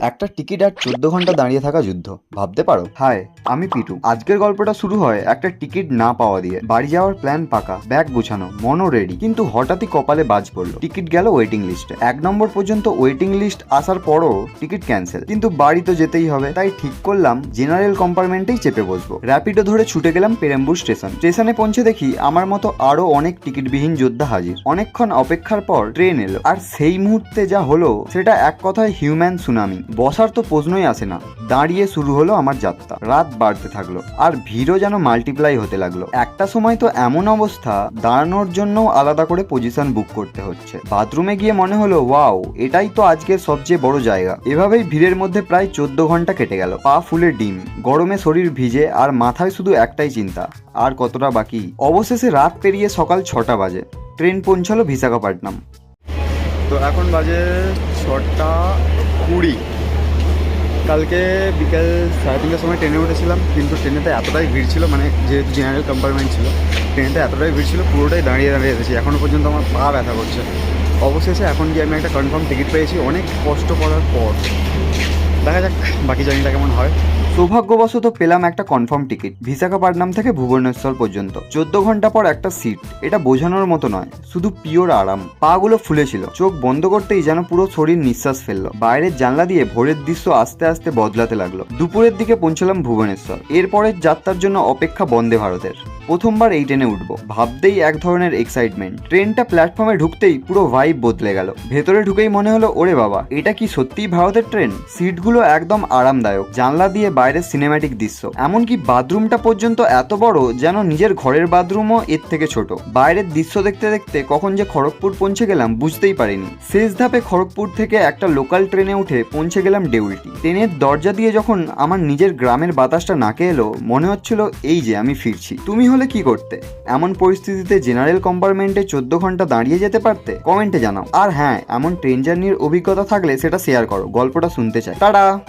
একটা টিকিট আর চোদ্দ ঘণ্টা দাঁড়িয়ে থাকা যুদ্ধ। ভাবতে পারো? হাই, আমি পিটু। আজকের গল্পটা শুরু হয় একটা টিকিট না পাওয়া দিয়ে। বাড়ি যাওয়ার প্ল্যান পাকা, ব্যাগ গুছানো, মনও রেডি কিন্তু হঠাৎই কপালে বাজ পড়ল। টিকিট গেল ওয়েটিং লিস্টে এক নম্বর পর্যন্ত ওয়েটিং লিস্ট আসার পরও টিকিট ক্যান্সেল কিন্তু বাড়ি তো যেতেই হবে। তাই ঠিক করলাম জেনারেল কম্পার্টমেন্টেই চেপে বসবো। র্যাপিডো ধরে ছুটে গেলাম পেরেম্বুর স্টেশন। স্টেশনে পৌঁছে দেখি আমার মতো আরও অনেক টিকিটবিহীন যোদ্ধা হাজির। অনেকক্ষণ অপেক্ষার পর ট্রেন এলো। আর সেই মুহূর্তে যা হলো, সেটা এক কথায় হিউম্যান সুনামি বসার তো প্রশ্নই আসে না। দাঁড়িয়ে শুরু হলো আমার যাত্রা। রাত বাড়তে থাকল, আর ভিড়ও যেন মাল্টিপ্লাই হতে লাগল। একটা সময় তো এমন অবস্থা, দাঁড়ানোর জন্য আলাদা করে পজিশন বুক করতে হচ্ছে। বাথরুমে গিয়ে মনে হলো, ওয়াও, এটাই তো আজকের সবচেয়ে বড় জায়গা। এভাবেই ভিড়ের মধ্যে প্রায় চোদ্দ ঘণ্টা কেটে গেল। পা ফুলে ডিম, গরমে শরীর ভিজে, আর মাথায় শুধু একটাই চিন্তা, আর কতটা বাকি? অবশেষে রাত পেরিয়ে সকাল ছটা বাজে। ট্রেন পৌঁছালো বিশাখাপট্টনম তো এখন বাজে ছটা কুড়ি। কালকে বিকেল সাড়ে তিনটার সময় ট্রেনে উঠেছিলাম, কিন্তু ট্রেনেতে এতটাই ভিড় ছিল মানে যেহেতু জেনারেল কম্পার্টমেন্ট ছিল, ট্রেনেতে এতটাই ভিড় ছিল, পুরোটাই দাঁড়িয়ে দাঁড়িয়ে এসেছি। এখনও পর্যন্ত আমার পা ব্যথা করছে। অবশেষে এখন গিয়ে আমি একটা কনফার্ম টিকিট পেয়েছি। অনেক কষ্ট করার পর দেখা যাক বাকি জার্নিটা কেমন হয়। সৌভাগ্যবশত পেলাম একটা কনফার্ম টিকিট বিশাখাপট্টনম থেকে ভুবনেশ্বর পর্যন্ত। চোদ্দ ঘণ্টা পর একটা সিট এটা বোঝানোর মতো নয়, শুধু পিওর আরাম। পা গুলো ফুলেছিল চোখ বন্ধ করতেই যেন পুরো শরীর নিঃশ্বাস ফেলল। বাইরের জানলা দিয়ে ভোরের দৃশ্য আস্তে আস্তে বদলাতে লাগল। দুপুরের দিকে পৌঁছলাম ভুবনেশ্বর, এরপরের যাত্রার জন্য অপেক্ষা বন্দে ভারতের। প্রথমবার এই ট্রেনে উঠবো। ভাবতেই এক ধরনের এক্সাইটমেন্ট ট্রেনটা প্ল্যাটফর্মে ঢুকতেই পুরো ভাইব বদলে গেল। ভেতরে ঢুকেই মনে হলো, ওরে বাবা, এটা কি সত্যিই ভারতের ট্রেন? সিটগুলো একদম আরামদায়ক, জানলা দিয়ে বাইরের সিনেম্যাটিক দৃশ্য। এমনকি বাথরুমটা পর্যন্ত এত বড় যেন নিজের ঘরের বাথরুমও এর থেকে ছোট। বাইরের দৃশ্য দেখতে দেখতে কখন যে খড়গপুর পৌঁছে গেলাম বুঝতেই পারিনি। শেষ ধাপে খড়গপুর থেকে একটা লোকাল ট্রেনে উঠে পৌঁছে গেলাম ডেউলটি ট্রেনের দরজা দিয়ে যখন আমার নিজের গ্রামের বাতাসটা নাকে এলো, মনে হচ্ছিল, এই যে আমি ফিরছি। তুমি হলে কি করতে? এমন পরিস্থিতিতে জেনারেল কম্পার্টমেন্টে চোদ্দ ঘণ্টা দাঁড়িয়ে যেতে পারতে? কমেন্টে জানাও। আর হ্যাঁ এমন ট্রেন জার্নির অভিজ্ঞতা থাকলে সেটা শেয়ার করো। গল্পটা শুনতে চাই। টাটা!